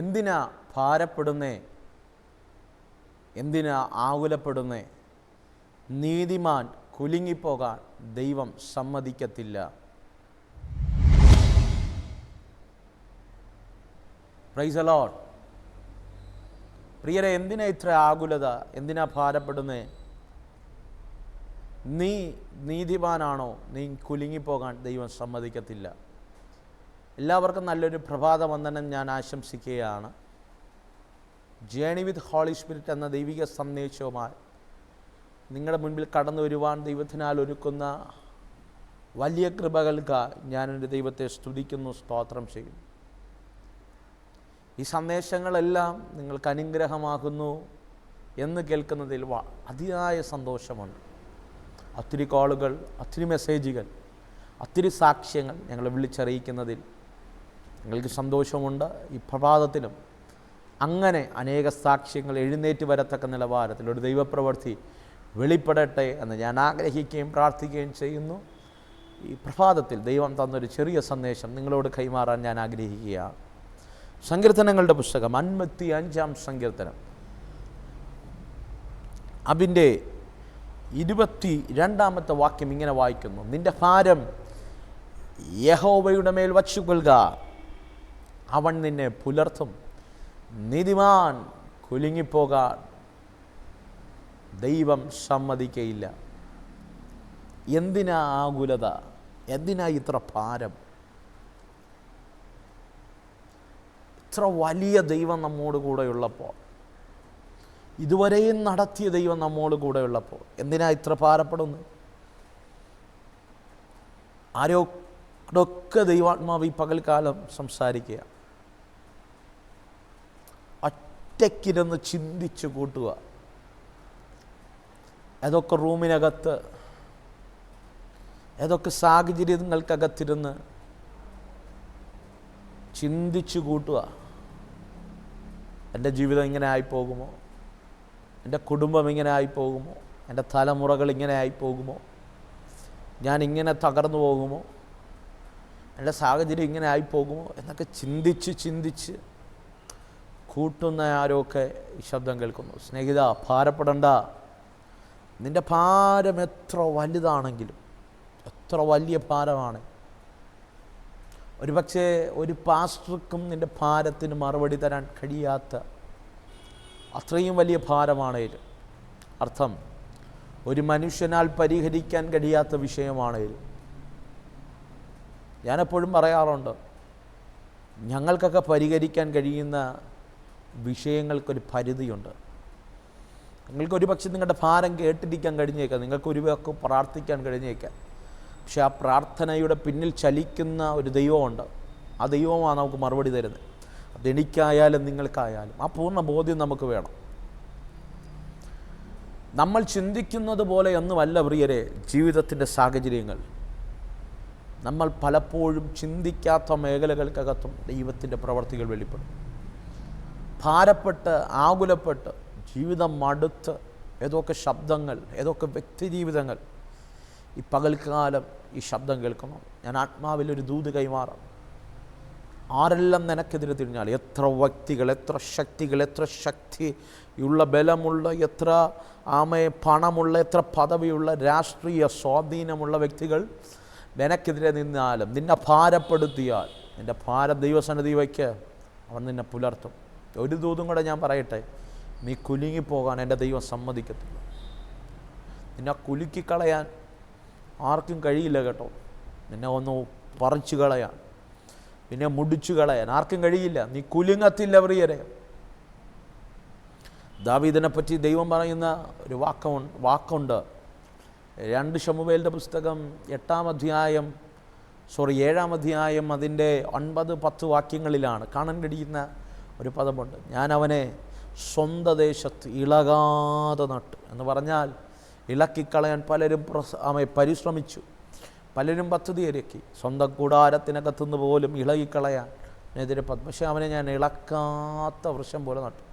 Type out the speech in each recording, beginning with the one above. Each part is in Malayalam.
എന്തിനാ ഭാരപ്പെടുന്നേ? എന്തിനാ ആകുലപ്പെടുന്നേ? നീതിമാൻ കുലുങ്ങിപ്പോകാൻ ദൈവം സമ്മതിക്കത്തില്ല. പ്രൈസ് അലോട്ട് പ്രിയരെ എന്തിനാ ഇത്ര ആകുലത? എന്തിനാ ഭാരപ്പെടുന്നേ? നീ നീതിമാനാണോ? നീ കുലുങ്ങിപ്പോകാൻ ദൈവം സമ്മതിക്കത്തില്ല. എല്ലാവർക്കും നല്ലൊരു പ്രഭാത വന്ദനം ഞാൻ ആശംസിക്കുകയാണ്. ജേണി വിത്ത് ഹോളി സ്പിരിറ്റ് എന്ന ദൈവിക സന്ദേശവുമായി നിങ്ങളുടെ മുൻപിൽ കടന്നു വരുവാൻ ദൈവത്തിനാൽ ഒരുക്കുന്ന വലിയ കൃപകൾക്ക് ഞാൻ എന്റെ ദൈവത്തെ സ്തുതിക്കുന്നു സ്തോത്രം ചെയ്യുന്നു. ഈ സന്ദേശങ്ങളെല്ലാം നിങ്ങൾക്ക് അനുഗ്രഹമാകുന്നു എന്ന് കേൾക്കുന്നതിൽ അതിയായ സന്തോഷമുണ്ട്. ഒത്തിരി കോളുകൾ ഒത്തിരി മെസ്സേജുകൾ ഒത്തിരി സാക്ഷ്യങ്ങൾ ഞങ്ങളെ വിളിച്ചറിയിക്കുന്നതിൽ ഞങ്ങൾക്ക് സന്തോഷമുണ്ട്. ഈ പ്രഭാതത്തിലും അങ്ങനെ അനേക സാക്ഷ്യങ്ങൾ എഴുന്നേറ്റ് വരത്തക്ക നിലവാരത്തിൽ ഒരു ദൈവപ്രവൃത്തി വെളിപ്പെടട്ടെ എന്ന് ഞാൻ ആഗ്രഹിക്കുകയും പ്രാർത്ഥിക്കുകയും ചെയ്യുന്നു. ഈ പ്രഭാതത്തിൽ ദൈവം തന്നൊരു ചെറിയ സന്ദേശം നിങ്ങളോട് കൈമാറാൻ ഞാൻ ആഗ്രഹിക്കുകയാണ്. സങ്കീർത്തനങ്ങളുടെ പുസ്തകം അൻപത്തി അഞ്ചാം സങ്കീർത്തനം. അതിന്റെ ഇരുപത്തി രണ്ടാമത്തെ വാക്യം ഇങ്ങനെ വായിക്കുന്നു. നിന്റെ ഭാരം യഹോവയുടെ മേൽ വച്ചുകൊള്ളുക. അവൻ നിന്നെ പുലർത്തും. നീതിമാൻ കുലുങ്ങിപ്പോകാൻ ദൈവം സമ്മതിക്കയില്ല. എന്തിനാ ആകുലത? എന്തിനാ ഇത്ര ഭാരം? ഇത്ര വലിയ ദൈവം നമ്മോട് കൂടെയുള്ളപ്പോൾ ഇതുവരെയും നടത്തിയ ദൈവം നമ്മോട് കൂടെയുള്ളപ്പോൾ എന്തിനാ ഇത്ര ഭാരപ്പെടുന്നു? ആരോടൊക്കെ ദൈവാത്മാവ് ഈ പകൽക്കാലം സംസാരിക്കുക ഒറ്റയ്ക്കിരുന്ന് ചിന്തിച്ചു കൂട്ടുക. ഏതൊക്കെ റൂമിനകത്ത് ഏതൊക്കെ സാഹചര്യങ്ങൾക്കകത്തിരുന്ന് ചിന്തിച്ചു കൂട്ടുക. എന്റെ ജീവിതം ഇങ്ങനെ ആയിപ്പോകുമോ? എന്റെ കുടുംബം ഇങ്ങനെ ആയിപ്പോകുമോ? എന്റെ തലമുറകൾ ഇങ്ങനെ ആയിപ്പോകുമോ? ഞാൻ ഇങ്ങനെ തകർന്നു പോകുമോ? എന്റെ സാഹചര്യം ഇങ്ങനെ ആയിപ്പോകുമോ? എന്നൊക്കെ ചിന്തിച്ച് ചിന്തിച്ച് കൂട്ടുന്ന ആരൊക്കെ ഈ ശബ്ദം കേൾക്കുന്നു? സ്നേഹിത ഭാരപ്പെടണ്ട. നിന്റെ ഭാരം എത്ര വലുതാണെങ്കിലും എത്ര വലിയ ഭാരമാണ്. ഒരുപക്ഷെ ഒരു പാസ്റ്റർക്കും നിന്റെ ഭാരത്തിന് മറുപടി തരാൻ കഴിയാത്ത അത്രയും വലിയ ഭാരമാണേലും. അർത്ഥം ഒരു മനുഷ്യനാൽ പരിഹരിക്കാൻ കഴിയാത്ത വിഷയമാണേലും. ഞാനെപ്പോഴും പറയാറുണ്ട് ഞങ്ങൾക്കൊക്കെ പരിഹരിക്കാൻ കഴിയുന്ന വിഷയങ്ങൾക്കൊരു പരിധിയുണ്ട്. നിങ്ങൾക്ക് ഒരു പക്ഷേ നിങ്ങളുടെ ഭാരം കേട്ടിരിക്കാൻ കഴിഞ്ഞേക്കാം. നിങ്ങൾക്ക് ഒരു വാക്ക് പ്രാർത്ഥിക്കാൻ കഴിഞ്ഞേക്കാം. പക്ഷെ ആ പ്രാർത്ഥനയുടെ പിന്നിൽ ചലിക്കുന്ന ഒരു ദൈവമുണ്ട്. ആ ദൈവമാണ് നമുക്ക് മറുപടി തരുന്നത്. അതെനിക്കായാലും നിങ്ങൾക്കായാലും ആ പൂർണ ബോധ്യം നമുക്ക് വേണം. നമ്മൾ ചിന്തിക്കുന്നത് പോലെ ഒന്നുമല്ല പ്രിയരെ ജീവിതത്തിന്റെ സാഹചര്യങ്ങൾ. നമ്മൾ പലപ്പോഴും ചിന്തിക്കാത്ത മേഖലകൾക്കകത്തും ദൈവത്തിന്റെ പ്രവർത്തികൾ വെളിപ്പെടും. ഭാരപ്പെട്ട് ആകുലപ്പെട്ട് ജീവിതം മടുത്ത് ഏതൊക്കെ ശബ്ദങ്ങൾ ഏതൊക്കെ വ്യക്തി ജീവിതങ്ങൾ ഈ പകൽക്കാലം ഈ ശബ്ദം കേൾക്കുന്നു. ഞാൻ ആത്മാവിൽ ഒരു ദൂത് കൈമാറാം. ആരെല്ലാം നിനക്കെതിരെ തിരിഞ്ഞാൽ എത്ര വ്യക്തികൾ എത്ര ശക്തികൾ എത്ര ശക്തിയുള്ള ബലമുള്ള എത്ര ആമയെ പണമുള്ള എത്ര പദവിയുള്ള രാഷ്ട്രീയ സ്വാധീനമുള്ള വ്യക്തികൾ നിനക്കെതിരെ നിന്നാലും നിന്നെ ഭാരപ്പെടുത്തിയാൽ നിന്റെ ഭാരം ദൈവസന്നിധി വയ്ക്ക് അവൻ നിന്നെ പുലർത്തും. ഒരു ദൂതും കൂടെ ഞാൻ പറയട്ടെ? നീ കുലുങ്ങിപ്പോകാൻ എന്റെ ദൈവം സമ്മതിക്കത്തില്ല. നിന്നെ കുലുക്കിക്കളയാൻ ആർക്കും കഴിയില്ല കേട്ടോ. നിന്നെ ഒന്ന് പറിച്ചു കളയാൻ പിന്നെ മുടിച്ചു കളയാൻ ആർക്കും കഴിയില്ല. നീ കുലുങ്ങത്തില്ല പ്രിയരെ. ദാവീദിനെ പറ്റി ദൈവം പറയുന്ന ഒരു വാക്കുണ്ട് വാക്കുണ്ട്. രണ്ട് ഷമുവേലിന്റെ പുസ്തകം എട്ടാം അധ്യായം സോറി ഏഴാം അധ്യായം അതിന്റെ ഒൻപത് പത്ത് വാക്യങ്ങളിലാണ് കാണാൻ കഴിയുന്ന ഒരു പദമുണ്ട്. ഞാൻ അവനെ സ്വന്ത ദേശത്ത് ഇളകാതെ നട്ടു. എന്ന് പറഞ്ഞാൽ ഇളക്കിക്കളയാൻ പലരും അവയെ പരിശ്രമിച്ചു. പലരും പദ്ധതി ഒരുക്കി സ്വന്തം കൂടാരത്തിനകത്തുനിന്ന് പോലും ഇളകിക്കളയാൻ എതിരെ പക്ഷേ അവനെ ഞാൻ ഇളക്കാത്ത വൃക്ഷം പോലെ നട്ടു.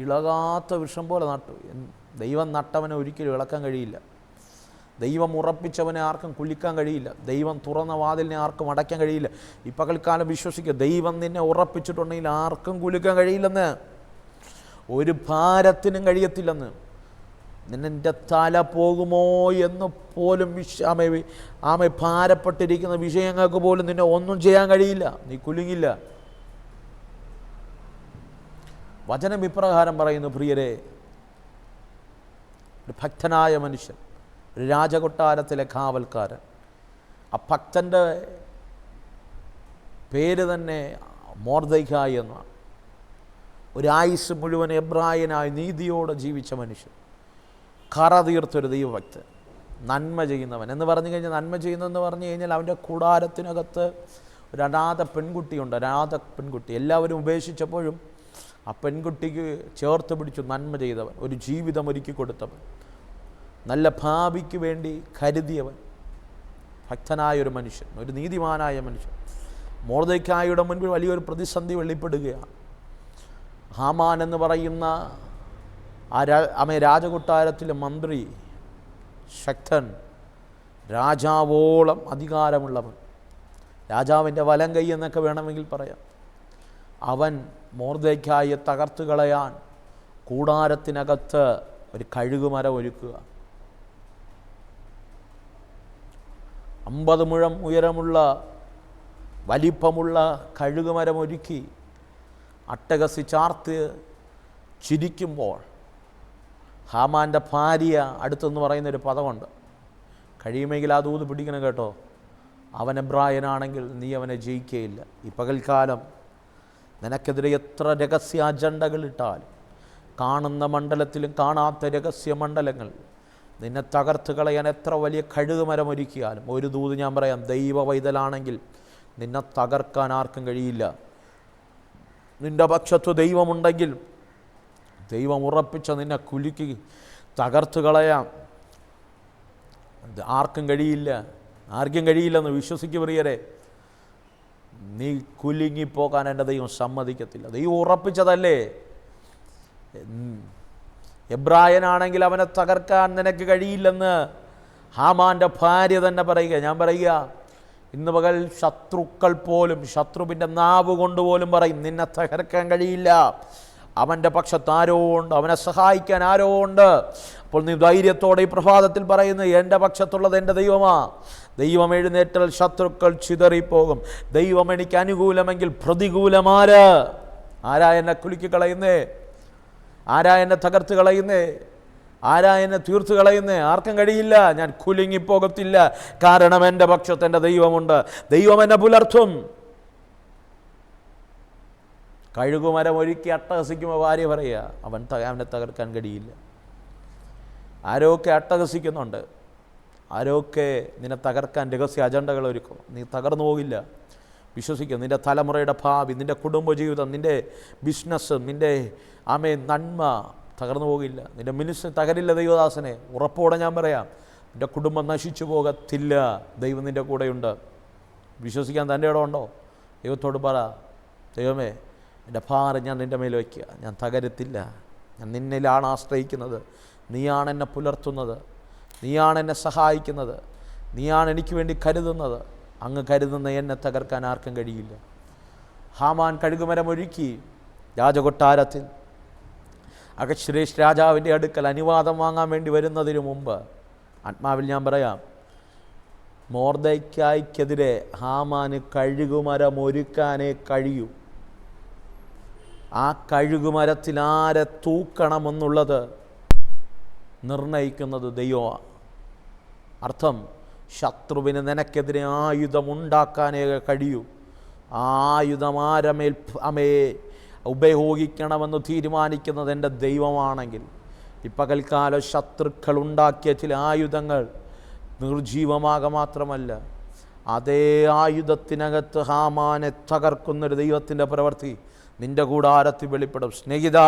ഇളകാത്ത വൃക്ഷം പോലെ നട്ടു. ദൈവം നട്ടവനെ ഒരിക്കലും ഇളക്കാൻ കഴിയില്ല. ദൈവം ഉറപ്പിച്ചവനെ ആർക്കും കുലിക്കാൻ കഴിയില്ല. ദൈവം തുറന്ന വാതിലിനെ ആർക്കും അടയ്ക്കാൻ കഴിയില്ല. ഈ പകൽക്കാലം വിശ്വസിക്കുക ദൈവം നിന്നെ ഉറപ്പിച്ചിട്ടുണ്ടെങ്കിൽ ആർക്കും കുലിക്കാൻ കഴിയില്ലെന്ന്. ഒരു ഭാരത്തിനും കഴിയത്തില്ലെന്ന്. നിന്നെ തല പോകുമോ എന്ന് പോലും വിശ ആമെ ആമെ ഭാരപ്പെട്ടിരിക്കുന്ന വിഷയങ്ങൾക്ക് പോലും നിന്നെ ഒന്നും ചെയ്യാൻ കഴിയില്ല. നീ കുലുങ്ങില്ല. വചനം ഇപ്രകാരം പറയുന്നു പ്രിയരെ. ഒരു ഭക്തനായ മനുഷ്യൻ രാജകൊട്ടാരത്തിലെ കാവൽക്കാരൻ. ആ ഭക്തന്റെ പേര് തന്നെ മോർദൈഖായി എന്നാണ്. ഒരായുസ് മുഴുവൻ എബ്രായനായി നീതിയോടെ ജീവിച്ച മനുഷ്യൻ. കറ തീർത്തൊരു ദൈവഭക്തൻ. നന്മ ചെയ്യുന്നവൻ. എന്ന് പറഞ്ഞു കഴിഞ്ഞാൽ നന്മ ചെയ്യുന്നതെന്ന് പറഞ്ഞു കഴിഞ്ഞാൽ അവന്റെ കൂടാരത്തിനകത്ത് ഒരു അനാഥ പെൺകുട്ടിയുണ്ട്. അനാഥ പെൺകുട്ടി. എല്ലാവരും ഉപേക്ഷിച്ചപ്പോഴും ആ പെൺകുട്ടിക്ക് ചേർത്ത് പിടിച്ചു നന്മ ചെയ്തവൻ. ഒരു ജീവിതം ഒരുക്കി കൊടുത്തവൻ. നല്ല ഭാവിക്ക് വേണ്ടി കരുതിയവൻ ഭക്തനായ ഒരു മനുഷ്യൻ ഒരു നീതിമാനായ മനുഷ്യൻ. മോർദയ്ക്കായുടെ മുൻപിൽ വലിയൊരു പ്രതിസന്ധി വെളിപ്പെടുകയാണ്. ഹാമാൻ എന്ന് പറയുന്ന ആ രാ രാജകൊട്ടാരത്തിലെ മന്ത്രി ശക്തൻ രാജാവോളം അധികാരമുള്ളവൻ. രാജാവിന്റെ വലം കൈ എന്നൊക്കെ വേണമെങ്കിൽ പറയാം. അവൻ മോർദയ്ക്കായെ തകർത്ത് കളയാൻ കൂടാരത്തിനകത്ത് ഒരു കഴുകുമരം ഒരുക്കുക. അമ്പത് മുഴം ഉയരമുള്ള വലിപ്പമുള്ള കഴുകുമരം ഒരുക്കി അട്ടകസി ചാർത്ത് ചിരിക്കുമ്പോൾ ഹാമാന്റെ ഭാര്യ അടുത്തെന്ന് പറയുന്നൊരു പദമുണ്ട്. കഴിയുമെങ്കിൽ ആ ദൂത് പിടിക്കണം കേട്ടോ. അവൻ എബ്രായനാണെങ്കിൽ നീ അവനെ ജയിക്കുകയില്ല ഈ പകൽക്കാലം നിനക്കെതിരെ എത്ര രഹസ്യ അജണ്ടകളിട്ടാൽ കാണുന്ന മണ്ഡലത്തിലും കാണാത്ത രഹസ്യ മണ്ഡലങ്ങൾ നിന്നെ തകർത്ത് കളയാൻ എത്ര വലിയ കഴുകുമരം ഒരുക്കിയാലും ഒരു ദൂത് ഞാൻ പറയാം ദൈവ വൈതലാണെങ്കിൽ നിന്നെ തകർക്കാൻ ആർക്കും കഴിയില്ല. നിന്റെ പക്ഷത്ത് ദൈവമുണ്ടെങ്കിൽ ദൈവം ഉറപ്പിച്ച നിന്നെ കുലുക്കി തകർത്ത് കളയാം. ആർക്കും കഴിയില്ല. ആർക്കും കഴിയില്ലെന്ന് വിശ്വസിക്കു പ്രിയരെ. നീ കുലുങ്ങിപ്പോകാൻ എന്റെ ദൈവം സമ്മതിക്കത്തില്ല. ദൈവം ഉറപ്പിച്ചതല്ലേ. എബ്രായനാണെങ്കിൽ അവനെ തകർക്കാൻ നിനക്ക് കഴിയില്ലെന്ന് ഹാമാന്റെ ഭാര്യ തന്നെ പറയുക. ഞാൻ പറയുക ഇന്ന് പകൽ ശത്രുക്കൾ പോലും ശത്രുവിന്റെ നാവ് കൊണ്ടുപോലും പറയും നിന്നെ തകർക്കാൻ കഴിയില്ല. അവന്റെ പക്ഷത്ത് ആരോ ഉണ്ട് അവനെ സഹായിക്കാൻ ആരോ ഉണ്ട്. അപ്പോൾ നീ ധൈര്യത്തോടെ ഈ പ്രഭാതത്തിൽ പറയുന്നത് എന്റെ പക്ഷത്തുള്ളത് എന്റെ ദൈവമാ. ദൈവം എഴുന്നേറ്റാൽ ശത്രുക്കൾ ചിതറിപ്പോകും. ദൈവം എനിക്ക് അനുകൂലമെങ്കിൽ പ്രതികൂലമാര് ആരാ? എന്നെ കുലുക്കി കളയുന്നേ ആരാ എന്നെ തകർത്ത് കളയുന്നേ? ആരാ എന്നെ തീർത്ത് കളയുന്നേ? ആർക്കും കഴിയില്ല. ഞാൻ കുലുങ്ങിപ്പോകത്തില്ല. കാരണം എന്റെ പക്ഷത്ത് എന്റെ ദൈവമുണ്ട്. ദൈവം എന്നെ പുലർത്തും. കഴുകുമരം ഒരുക്കി അട്ടഹസിക്കുമ്പോൾ ഭാര്യ പറയുക അവൻ അവനെ തകർക്കാൻ കഴിയില്ല. ആരൊക്കെ അട്ടഹസിക്കുന്നുണ്ട്? ആരൊക്കെ നിന്നെ തകർക്കാൻ രഹസ്യ അജണ്ടകൾ ഒരുക്കും? നീ തകർന്നു പോകില്ല. വിശ്വസിക്കുക. നിന്റെ തലമുറയുടെ ഭാവി നിന്റെ കുടുംബജീവിതം നിന്റെ ബിസിനസ് നിന്റെ ആമേ നന്മ തകർന്നു പോകില്ല. നിന്റെ മിനിസ് തകരില്ല ദൈവദാസനെ. ഉറപ്പോടെ ഞാൻ പറയാം നിന്റെ കുടുംബം നശിച്ചു പോകത്തില്ല. ദൈവം നിന്റെ കൂടെയുണ്ട്. വിശ്വസിക്കാൻ തന്റെ ഇടം ഉണ്ടോ? ദൈവത്തോട് പറ ദൈവമേ എന്റെ ഭാരം ഞാൻ നിന്റെ മേൽ വയ്ക്കുക. ഞാൻ തകരത്തില്ല. ഞാൻ നിന്നിലാണ് ആശ്രയിക്കുന്നത്. നീയാണ് എന്നെ പുലർത്തുന്നത്. നീയാണ് എന്നെ സഹായിക്കുന്നത്. നീയാണ് എനിക്ക് വേണ്ടി കരുതുന്നത്. അങ്ങ് കരുതുന്ന എന്നെ തകർക്കാൻ ആർക്കും കഴിയില്ല. ഹാമാൻ കഴുകുമരം ഒരുക്കി രാജകൊട്ടാരത്തിൽ. അഗശ്രേഷ് രാജാവിന്റെ അടുക്കൽ അനുവാദം വാങ്ങാൻ വേണ്ടി വരുന്നതിന് മുമ്പ് ആത്മാവിൽ ഞാൻ പറയാം മോർദയ്ക്കായ്ക്കെതിരെ ഹാമാന് കഴുകുമരമൊരുക്കാനേ കഴിയൂ. ആ കഴുകുമരത്തിൽ ആരെ തൂക്കണമെന്നുള്ളത് നിർണയിക്കുന്നത് ദൈവമാണ്. അർത്ഥം ശത്രുവിന് നിനക്കെതിരെ ആയുധമുണ്ടാക്കാനേ കഴിയൂ. ആയുധമാരമേൽ ആയുധം അമേ ഉപയോഗിക്കണമെന്ന് തീരുമാനിക്കുന്നത് എന്റെ ദൈവമാണെങ്കിൽ. ഈ പകൽക്കാല ശത്രുക്കൾ ഉണ്ടാക്കിയ ചില ആയുധങ്ങൾ നിർജീവമാക മാത്രമല്ല അതേ ആയുധത്തിനകത്ത് ഹാമാനെ തകർക്കുന്നൊരു ദൈവത്തിന്റെ പ്രവൃത്തി നിന്റെ കൂടാരത്തിൽ വെളിപ്പെടും. സ്നേഹിത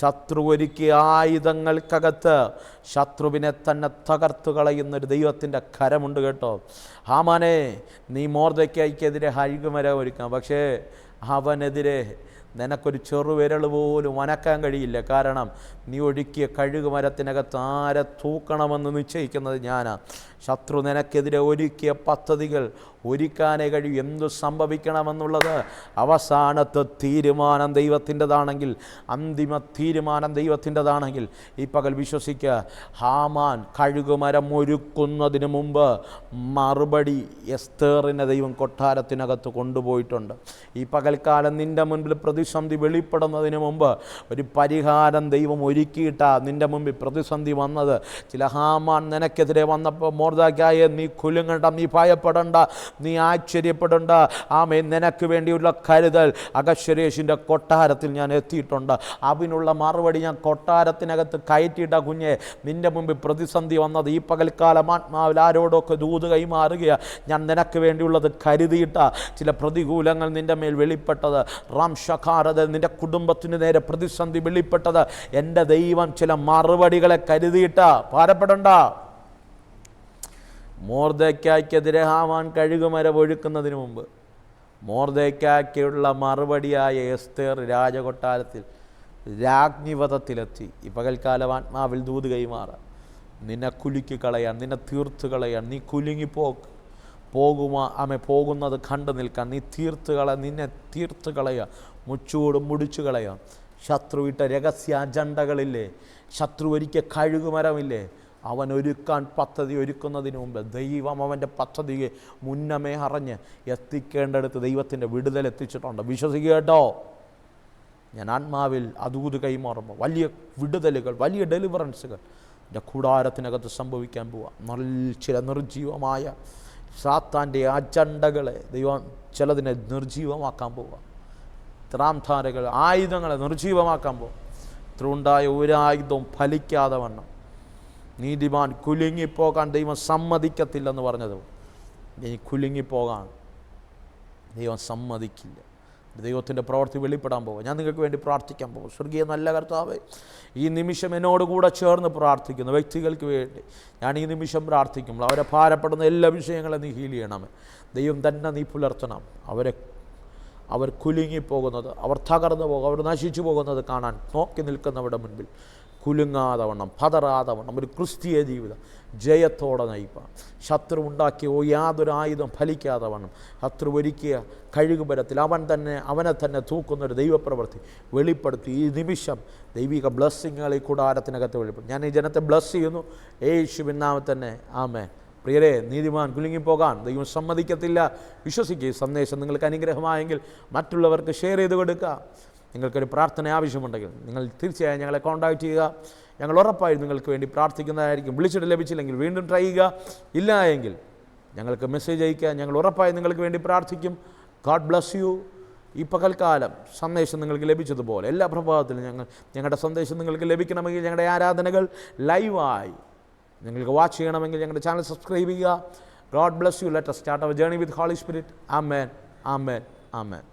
ശത്രു ഒരുക്കിയ ആയുധങ്ങൾക്കകത്ത് ശത്രുവിനെ തന്നെ തകർത്തു കളയുന്നൊരു ദൈവത്തിന്റെ കരമുണ്ട് കേട്ടോ. ഹാമാനെ നീ മോർദയ്ക്കായിക്കെതിരെ ഹരികുമര ഒരുക്കാം. പക്ഷേ അവനെതിരെ നിനക്കൊരു ചെറുവിരൽ പോലും അനക്കാൻ കഴിയില്ല. കാരണം നീ ഒഴുക്കിയ കഴുക് മരത്തിനകത്ത് ആരെ തൂക്കണമെന്ന് നിശ്ചയിക്കുന്നത് ഞാനാണ് ശത്രു നിനക്കെതിരെ ഒരുക്കിയ പദ്ധതികൾ ഒരുക്കാനേ കഴിയും. എന്തു സംഭവിക്കണമെന്നുള്ളത് അവസാനത്തെ തീരുമാനം ദൈവത്തിന്റെതാണെങ്കിൽ അന്തിമ തീരുമാനം ദൈവത്തിന്റെതാണെങ്കിൽ. ഈ പകൽ വിശ്വസിക്കുക ഹാമാൻ കഴുകുമരം ഒരുക്കുന്നതിന് മുമ്പ് മറുപടി എസ്തേറിനെ ദൈവം കൊട്ടാരത്തിനകത്ത് കൊണ്ടുപോയിട്ടുണ്ട്. ഈ പകൽക്കാലം നിന്റെ മുൻപിൽ പ്രതിസന്ധി വെളിപ്പെടുന്നതിന് മുമ്പ് ഒരു പരിഹാരം ദൈവം ഒരുക്കിയിട്ടാ നിന്റെ മുമ്പിൽ പ്രതിസന്ധി വന്നത്. ചില ഹാമാൻ നിനക്കെതിരെ വന്നപ്പോൾ മോർദാക്കായ നീ കുലുങ്ങണ്ട നീ ഭയപ്പെടണ്ട നീ ആശ്ചര്യപ്പെടണ്ട. ആമേ നിനക്ക് വേണ്ടിയുള്ള കരുതൽ അകശ്വരേഷിന്റെ കൊട്ടാരത്തിൽ ഞാൻ എത്തിയിട്ടുണ്ട്. അതിനുള്ള മറുപടി ഞാൻ കൊട്ടാരത്തിനകത്ത് കയറ്റിയിട്ട കുഞ്ഞെ. നിന്റെ മുമ്പിൽ പ്രതിസന്ധി വന്നത് ഈ പകൽക്കാലം ആത്മാവിൽ ആരോടൊക്കെ ദൂത് കൈമാറുകയാണ് ഞാൻ നിനക്ക് വേണ്ടിയുള്ളത് കരുതിയിട്ട. ചില പ്രതികൂലങ്ങൾ നിന്റെ മേൽ വെളിപ്പെട്ടത്. റാം ഷഖാറത് നിന്റെ കുടുംബത്തിന് നേരെ പ്രതിസന്ധി വെളിപ്പെട്ടത്. എന്റെ ദൈവം ചില മറുപടികളെ കരുതിയിട്ട. ഭാരപ്പെടണ്ട. മോർദയ്ക്കായ്ക്കെതിരെ ആവാൻ കഴുകുമര ഒഴുക്കുന്നതിന് മുമ്പ് മോർദയ്ക്കായ്ക്കുള്ള മറുപടിയായ എസ്തേർ രാജകൊട്ടാരത്തിൽ രാജ്ഞിവധത്തിലെത്തി. ഈ പകൽക്കാലം ആത്മാവിൽ ദൂത് കൈമാറാം. നിന്നെ കുലുക്കി കളയാൻ നിന്നെ തീർത്ത് കളയാൻ നീ കുലുങ്ങിപ്പോക്ക് പോകുമോ ആമെ പോകുന്നത് കണ്ടു നിൽക്കാൻ. നീ തീർത്ത് കള നിന്നെ തീർത്ത് കളയുക മുച്ചൂട് മുടിച്ചു കളയാം. ശത്രുവിട്ട രഹസ്യ അജണ്ടകളില്ലേ? ശത്രു ഒരിക്കൽ കഴുകുമരമില്ലേ? അവൻ ഒരുക്കാൻ പദ്ധതി ഒരുക്കുന്നതിന് മുമ്പ് ദൈവം അവന്റെ പദ്ധതിയെ മുന്നമേ അറിഞ്ഞ് എത്തിക്കേണ്ടടുത്ത് ദൈവത്തിന്റെ വിടുതൽ എത്തിച്ചിട്ടുണ്ട്. വിശ്വസിക്കുക കേട്ടോ. ഞാൻ ആത്മാവിൽ അതൂത് കൈമാറുമ്പോൾ വലിയ വിടുതലുകൾ വലിയ ഡെലിവറൻസുകൾ എന്റെ കൂടാരത്തിനകത്ത് സംഭവിക്കാൻ പോവാം. നല്ല ചില നിർജീവമായ സാത്താന്റെ അജണ്ടകളെ ദൈവം ചിലതിനെ നിർജീവമാക്കാൻ പോവാം. ത്രാംധാരകൾ ആയുധങ്ങളെ നിർജീവമാക്കാൻ പോകും. ഇത്രയുണ്ടായ ഒരായുധവും ഫലിക്കാതെ വണ്ണം. നീതിമാൻ കുലുങ്ങിപ്പോകാൻ ദൈവം സമ്മതിക്കത്തില്ലെന്ന് പറഞ്ഞത്. ഇനി കുലുങ്ങിപ്പോകാൻ ദൈവം സമ്മതിക്കില്ല. ദൈവത്തിന്റെ പ്രവൃത്തി വെളിപ്പെടാൻ പോകും. ഞാൻ നിങ്ങൾക്ക് വേണ്ടി പ്രാർത്ഥിക്കാൻ പോകും. സ്വർഗീയ നല്ല കർത്താവ് ഈ നിമിഷം എന്നോട് കൂടെ ചേർന്ന് പ്രാർത്ഥിക്കുന്നു. വ്യക്തികൾക്ക് വേണ്ടി ഞാൻ ഈ നിമിഷം പ്രാർത്ഥിക്കുമ്പോൾ അവരെ ഭാരപ്പെടുന്ന എല്ലാ വിഷയങ്ങളും നീ ഹീൽ ചെയ്യണമേ. ദൈവം തന്നെ നീ പുലർത്തണം. അവരെ അവർ കുലുങ്ങിപ്പോകുന്നത് അവർ തകർന്നു പോകും അവർ നശിച്ചു പോകുന്നത് കാണാൻ നോക്കി നിൽക്കുന്നവരുടെ മുൻപിൽ. കുലുങ്ങാതെ വണ്ണം പതറാതെ വണ്ണം ഒരു ക്രിസ്തീയ ജീവിതം. ജയത്തോടെ നയിപ്പാൻ. ശത്രു ഉണ്ടാക്കിയ യാതൊരു ആയുധം ഫലിക്കാതെ വണ്ണം ശത്രു ഒരുക്കിയ കഴുകുപരത്തിൽ അവൻ തന്നെ അവനെ തന്നെ തൂക്കുന്ന ഒരു ദൈവപ്രവൃത്തി. വെളിപ്പെടുത്തി ഈ നിമിഷം ദൈവിക ബ്ലസ്സിങ്ങുകൾ ഈ കൂടാരത്തിനകത്ത് വെളിപ്പെടുത്തി ഞാൻ ഈ ജനത്തെ ബ്ലസ് ചെയ്യുന്നു. യേശുവിൻ നാമത്തിൽ തന്നെ. ആമേ പ്രിയരെ നീതിമാൻ കുലുങ്ങിപ്പോകാൻ ദൈവം സമ്മതിക്കത്തില്ല. വിശ്വസിക്കുക സന്ദേശം നിങ്ങൾക്ക് അനുഗ്രഹമായെങ്കിൽ മറ്റുള്ളവർക്ക് ഷെയർ ചെയ്ത് കൊടുക്കുക. നിങ്ങൾക്കൊരു പ്രാർത്ഥന ആവശ്യമുണ്ടെങ്കിൽ നിങ്ങൾ തീർച്ചയായും ഞങ്ങളെ കോൺടാക്റ്റ് ചെയ്യുക. ഞങ്ങൾ ഉറപ്പായും നിങ്ങൾക്ക് വേണ്ടി പ്രാർത്ഥിക്കുന്നതായിരിക്കും. വിളിച്ചിട്ട് ലഭിച്ചില്ലെങ്കിൽ വീണ്ടും ട്രൈ ചെയ്യുക. ഇല്ല എങ്കിൽ ഞങ്ങൾക്ക് മെസ്സേജ് അയക്കുക ഞങ്ങൾ ഉറപ്പായും നിങ്ങൾക്ക് വേണ്ടി പ്രാർത്ഥിക്കും. ഗാഡ് ബ്ലസ് യു ഈ പകൽക്കാലം സന്ദേശം നിങ്ങൾക്ക് ലഭിച്ചതുപോലെ എല്ലാ പ്രഭാതത്തിലും ഞങ്ങൾ ഞങ്ങളുടെ സന്ദേശം നിങ്ങൾക്ക് ലഭിക്കണമെങ്കിൽ ഞങ്ങളുടെ ആരാധനകൾ ലൈവായി നിങ്ങൾക്ക് വാച്ച് ചെയ്യണമെങ്കിൽ ഞങ്ങളുടെ ചാനൽ സബ്സ്ക്രൈബ് ചെയ്യുക. God bless you let start our journey with Holy Spirit amen amen amen